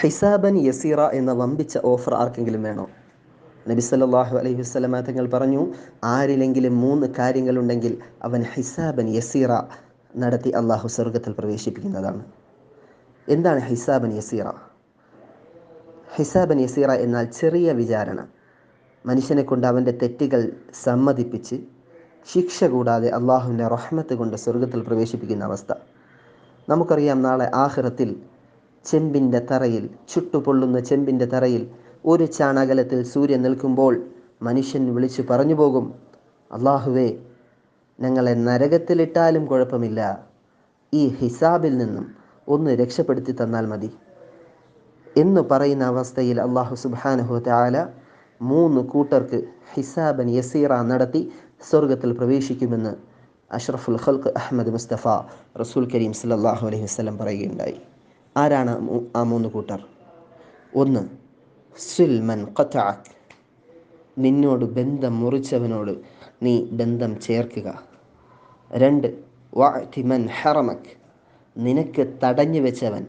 ഹിസാബൻ യസീറ എന്ന വമ്പിച്ച ഓഫർ ആർക്കെങ്കിലും വേണോ? നബി സല്ലാഹു അലൈഹി വസല്ലമ തങ്ങൾ പറഞ്ഞു ആരിലെങ്കിലും മൂന്ന് കാര്യങ്ങളുണ്ടെങ്കിൽ അവൻ ഹിസാബൻ യസീറ നടത്തി അള്ളാഹു സ്വർഗത്തിൽ പ്രവേശിപ്പിക്കുന്നതാണ്. എന്താണ് ഹിസാബൻ യസീറ? ഹിസാബൻ യസീറ എന്നാൽ ചെറിയ വിചാരണ. മനുഷ്യനെ കൊണ്ട് അവന്റെ തെറ്റുകൾ സമ്മതിപ്പിച്ച് ശിക്ഷ കൂടാതെ അള്ളാഹുവിന്റെ റഹ്മത്ത് കൊണ്ട് സ്വർഗത്തിൽ പ്രവേശിപ്പിക്കുന്ന അവസ്ഥ. നമുക്കറിയാം നാളെ ആഹ്റത്തിൽ ചെമ്പിന്റെ തറയിൽ ചുട്ടുപൊള്ളുന്ന ചെമ്പിന്റെ തറയിൽ ഒരു ചാണകലത്തിൽ സൂര്യൻ നിൽക്കുമ്പോൾ മനുഷ്യൻ വിളിച്ചു പറഞ്ഞു പോകും അള്ളാഹുവേ ഞങ്ങളെ നരകത്തിലിട്ടാലും കുഴപ്പമില്ല. ഈ ഹിസാബിൽ നിന്നും ഒന്ന് രക്ഷപ്പെടുത്തി തന്നാൽ മതി. എന്ന് പറയുന്ന അവസ്ഥയിൽ അള്ളാഹു സുബാനഹു താല മൂന്ന് കൂട്ടർക്ക് ഹിസാബൻ യസീറ നടത്തി സ്വർഗത്തിൽ പ്രവേശിക്കുമെന്ന് അഷ്റഫുൽ ഖൽക്ക് അഹമ്മദ് മുസ്തഫ റസൂൽ കരീം സല്ലാഹു അലൈഹി വസ്ലം പറയുകയുണ്ടായി. ആരാണ് ആ മൂന്ന് കൂട്ടർ? ഒന്ന് സിൽമൻ ഖത്താഖ് നിന്നോട് ബന്ധം മുറിച്ചവനോട് നീ ബന്ധം ചേർക്കുക. രണ്ട് വാതിമൻ ഹറമക്. നിനക്ക് തടഞ്ഞു വെച്ചവൻ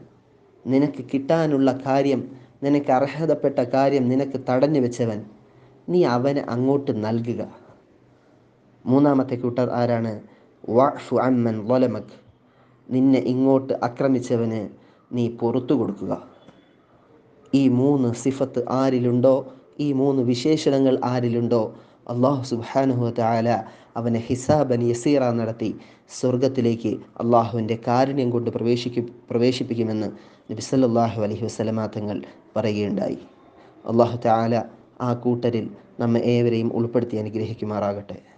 നിനക്ക് കിട്ടാനുള്ള കാര്യം നിനക്ക് അർഹതപ്പെട്ട കാര്യം നിനക്ക് തടഞ്ഞു വെച്ചവൻ നീ അവന് അങ്ങോട്ട് നൽകുക. മൂന്നാമത്തെ കൂട്ടർ ആരാണ്? വാഫു അമ്മൻ വലമക്. നിന്നെ ഇങ്ങോട്ട് ആക്രമിച്ചവന് നീ പുറത്തു കൊടുക്കുക. ഈ മൂന്ന് സിഫത്ത് ആരിലുണ്ടോ? ഈ മൂന്ന് വിശേഷണങ്ങൾ ആരിലുണ്ടോ? അള്ളാഹു സുബാനുഹു താല അവനെ ഹിസാബൻ യസീറ നടത്തി സ്വർഗത്തിലേക്ക് അള്ളാഹുവിന്റെ കാരുണ്യം കൊണ്ട് പ്രവേശിക്കും പ്രവേശിപ്പിക്കുമെന്ന് നബി സല്ലല്ലാഹു അലൈഹി വസല്ലമ തങ്ങൾ പറയുകയുണ്ടായി. അള്ളാഹു താല ആ കൂട്ടരിൽ നമ്മെ ഏവരെയും ഉൾപ്പെടുത്തി അനുഗ്രഹിക്കുമാറാകട്ടെ.